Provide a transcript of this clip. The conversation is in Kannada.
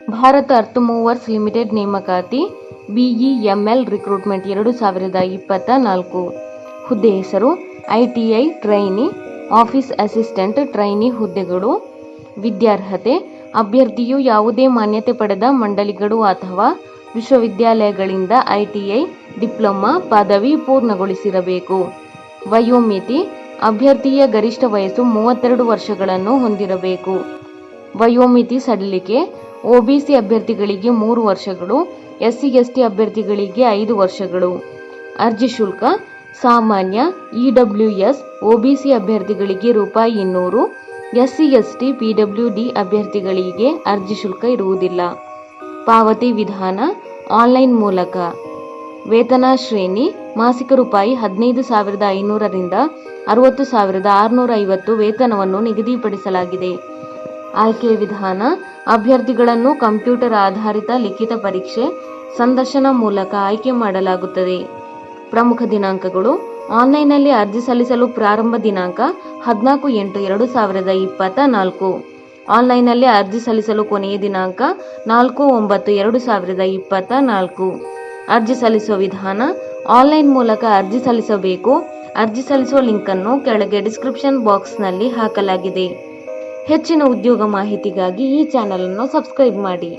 ಭಾರತ ಅರ್ಥ ಮೂವರ್ಸ್ ಲಿಮಿಟೆಡ್ ನೇಮಕಾತಿ, ಬಿಇಎಂಎಲ್ ರಿಕ್ರೂಟ್ಮೆಂಟ್ ಎರಡು ಸಾವಿರದ ಇಪ್ಪತ್ತ ನಾಲ್ಕು ಹುದ್ದೆ ಹೆಸರು, ITI trainee, office assistant trainee ಹುದ್ದೆಗಳು. ವಿದ್ಯಾರ್ಹತೆ, ಅಭ್ಯರ್ಥಿಯು ಯಾವುದೇ ಮಾನ್ಯತೆ ಪಡೆದ ಮಂಡಳಿಗಳು ಅಥವಾ ವಿಶ್ವವಿದ್ಯಾಲಯಗಳಿಂದ ಐಟಿಐ ಡಿಪ್ಲೊಮಾ ಪದವಿ ಪೂರ್ಣಗೊಳಿಸಿರಬೇಕು. ವಯೋಮಿತಿ, ಅಭ್ಯರ್ಥಿಯ ಗರಿಷ್ಠ ವಯಸ್ಸು ಮೂವತ್ತೆರಡು ವರ್ಷಗಳನ್ನು ಹೊಂದಿರಬೇಕು. ವಯೋಮಿತಿ ಸಡಿಲಿಕೆ ಒಬಿಸಿ ಅಭ್ಯರ್ಥಿಗಳಿಗೆ ಮೂರು ವರ್ಷಗಳು ಎಸ್ಸಿ ಎಸ್ಟಿ ಅಭ್ಯರ್ಥಿಗಳಿಗೆ ಐದು ವರ್ಷಗಳು. ಅರ್ಜಿ ಶುಲ್ಕ, ಸಾಮಾನ್ಯ, ಇಡಬ್ಲ್ಯೂಎಸ್, ಒಬಿಸಿ ಅಭ್ಯರ್ಥಿಗಳಿಗೆ ರೂಪಾಯಿ ಇನ್ನೂರು ಎಸ್ಸಿ ಎಸ್ಟಿ ಪಿಡಬ್ಲ್ಯೂಡಿ ಅಭ್ಯರ್ಥಿಗಳಿಗೆ ಅರ್ಜಿ ಶುಲ್ಕ ಇರುವುದಿಲ್ಲ. ಪಾವತಿ ವಿಧಾನ, ಆನ್ಲೈನ್ ಮೂಲಕ. ವೇತನ ಶ್ರೇಣಿ, ಮಾಸಿಕ ರೂಪಾಯಿ ಹದಿನೈದು ಸಾವಿರದ ಐನೂರರಿಂದ ಅರವತ್ತು ಸಾವಿರದ ಆರುನೂರ ಐವತ್ತು ವೇತನವನ್ನು ನಿಗದಿಪಡಿಸಲಾಗಿದೆ. ಆಯ್ಕೆ ವಿಧಾನ, ಅಭ್ಯರ್ಥಿಗಳನ್ನು ಕಂಪ್ಯೂಟರ್ ಆಧಾರಿತ ಲಿಖಿತ ಪರೀಕ್ಷೆ, ಸಂದರ್ಶನ ಮೂಲಕ ಆಯ್ಕೆ ಮಾಡಲಾಗುತ್ತದೆ. ಪ್ರಮುಖ ದಿನಾಂಕಗಳು, ಆನ್ಲೈನ್ನಲ್ಲಿ ಅರ್ಜಿ ಸಲ್ಲಿಸಲು ಪ್ರಾರಂಭ ದಿನಾಂಕ ಹದಿನಾಲ್ಕು ಎಂಟು ಎರಡು ಸಾವಿರದ ಇಪ್ಪತ್ತ ನಾಲ್ಕು ಆನ್ಲೈನ್ನಲ್ಲಿ ಅರ್ಜಿ ಸಲ್ಲಿಸಲು ಕೊನೆಯ ದಿನಾಂಕ ನಾಲ್ಕು ಒಂಬತ್ತು ಎರಡು ಸಾವಿರದ ಇಪ್ಪತ್ತ ನಾಲ್ಕು ಅರ್ಜಿ ಸಲ್ಲಿಸುವ ವಿಧಾನ, ಆನ್ಲೈನ್ ಮೂಲಕ ಅರ್ಜಿ ಸಲ್ಲಿಸಬೇಕು. ಅರ್ಜಿ ಸಲ್ಲಿಸುವ ಲಿಂಕನ್ನು ಕೆಳಗೆ ಡಿಸ್ಕ್ರಿಪ್ಷನ್ ಬಾಕ್ಸ್ನಲ್ಲಿ ಹಾಕಲಾಗಿದೆ. ಹೆಚ್ಚಿನ ಉದ್ಯೋಗ ಮಾಹಿತಿಗಾಗಿ ಈ ಚಾನಲನ್ನು ಸಬ್ಸ್ಕ್ರೈಬ್ ಮಾಡಿ.